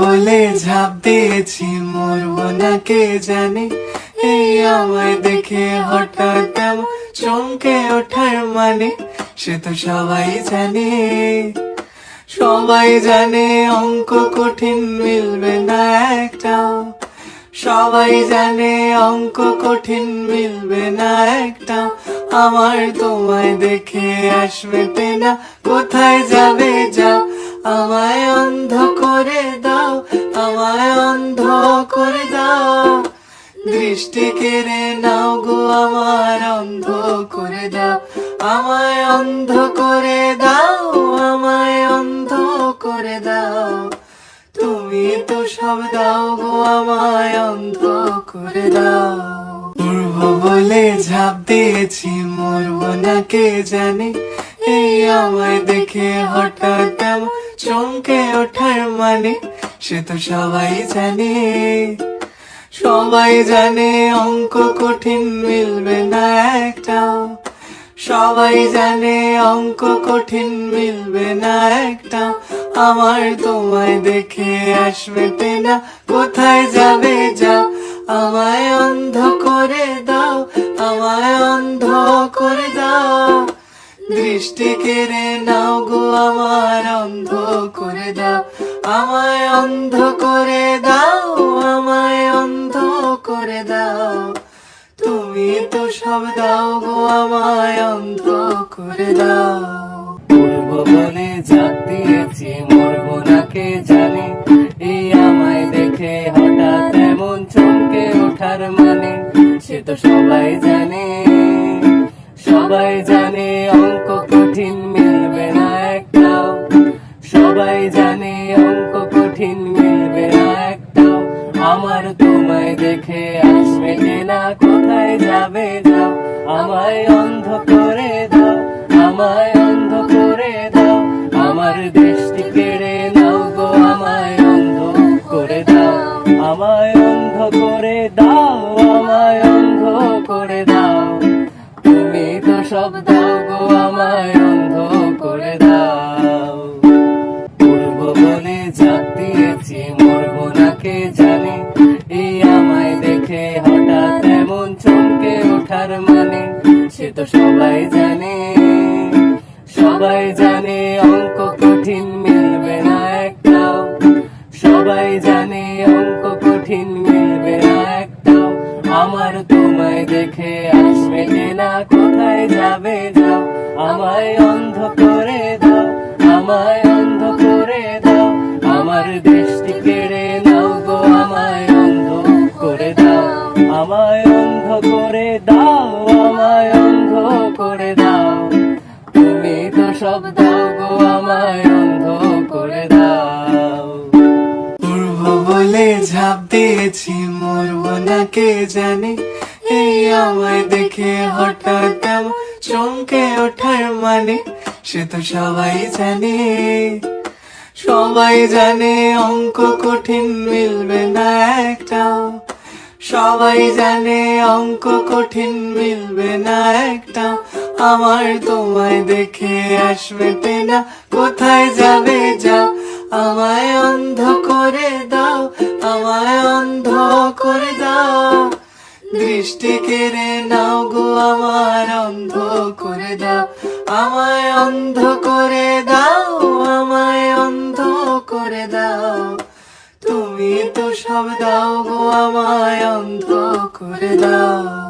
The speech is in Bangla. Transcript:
বলে ঝাঁপ দিয়েছি, মরবো না কে জানে। এই আমায় দেখে হঠাৎ চমকে ওঠার মানে সে তো সবাই জানে। সবাই জানে অঙ্ক কঠিন, মিলবে না একটাও। সবাই জানে অঙ্ক কঠিন, মিলবে না একটা আমার তোমায় দেখে আসবে না কোথায় যাবে যাও? আমায় অন্ধ করে দাও, আমায় অন্ধ করে দাও। দৃষ্টি কেড়ে নাও গো, আমার অন্ধ করে দাও। আমায় অন্ধ করে দাও, আমায় অন্ধ করে দাও। তুমি তো সব দাও গো, আমায় অন্ধ করে দাও। উড়বো বলে ঝাঁপ দিয়েছি, মরবো না কে জানে। এই আমায় দেখে হঠাৎ এমন চমকে ওঠার মানে সে তো সবাই জানে। সবাই জানে অঙ্ক কঠিন, মিলবে না একটাও সবাই জানে অঙ্ক কঠিন, মিলবে না একটা। আমার তোমায় দেখে আসবে না কোথায় যাবে যাও আমায় অন্ধ করে দাও, আমায় অন্ধ করে দাও। দৃষ্টি কেড়ে নাও গো আমার অন্ধ করে দাও। আমায় অন্ধ করে দাও, আমায় অন্ধ করে দাও। তুমি তো সব দাও গো, আমায় অন্ধ করে দাও। উড়বো বলে ঝাঁপ দিয়েছি, মরবো না কে জানে। এই আমায় দেখে হঠাৎ এমন চমকে ওঠার মানে সে তো সবাই জানে সবাই জানে সবাই জানে অঙ্ক কঠিন মিলবে না একটাও। আমার তোমায় দেখে আসবে যে না, কোথায় যাবে যাও। আমায় অন্ধ করে দাও, আমায় অন্ধ করে দাও। আমার দৃষ্টি কেড়ে নাও গো, আমায় অন্ধ করে দাও। আমায় অন্ধ করে দাও, আমায় অন্ধ করে দাও। তুমি তো সব দাও গো, আমায় অন্ধ করে দাও। সে তো সবাই জানে সবাই জানে অঙ্ক কঠিন মিলবে না একটাও। সবাই জানে অঙ্ক কঠিন মিলবে না একটাও। আমার তোমায় দেখে আসবে না, কোথায় যাবে যাও। আমায় অন্ধ করে দাও, আমায় অন্ধ করে দাও। আমার দৃষ্টি অন্ধ করে দাও, আমায় অন্ধ করে দাও। তুমি তো সব দাও গো, আমায় অন্ধ করে দাও। পূর্ব বলে ঝাঁপ দিয়েছি, মরবো না কে জানে। এই আমায় দেখে হঠাৎ চমকে ওঠার মানে সে তো সবাই জানে। সবাই জানে অঙ্ক কঠিন, মিলবে না একটাও সবাই জানে অঙ্ক কঠিন, মিলবে না একটা। আমার তোমায় দেখে আসবে না কোথায় যাবে যাও আমায় অন্ধ করে দাও, আমায় অন্ধ করে দাও। দৃষ্টি কেড়ে নাও গো, আমার অন্ধ করে দাও। আমায় অন্ধ করে দাও, আমায় অন্ধ করে দাও। তুমি তো সব দাও গো আমায় অন্ধ করে দাও।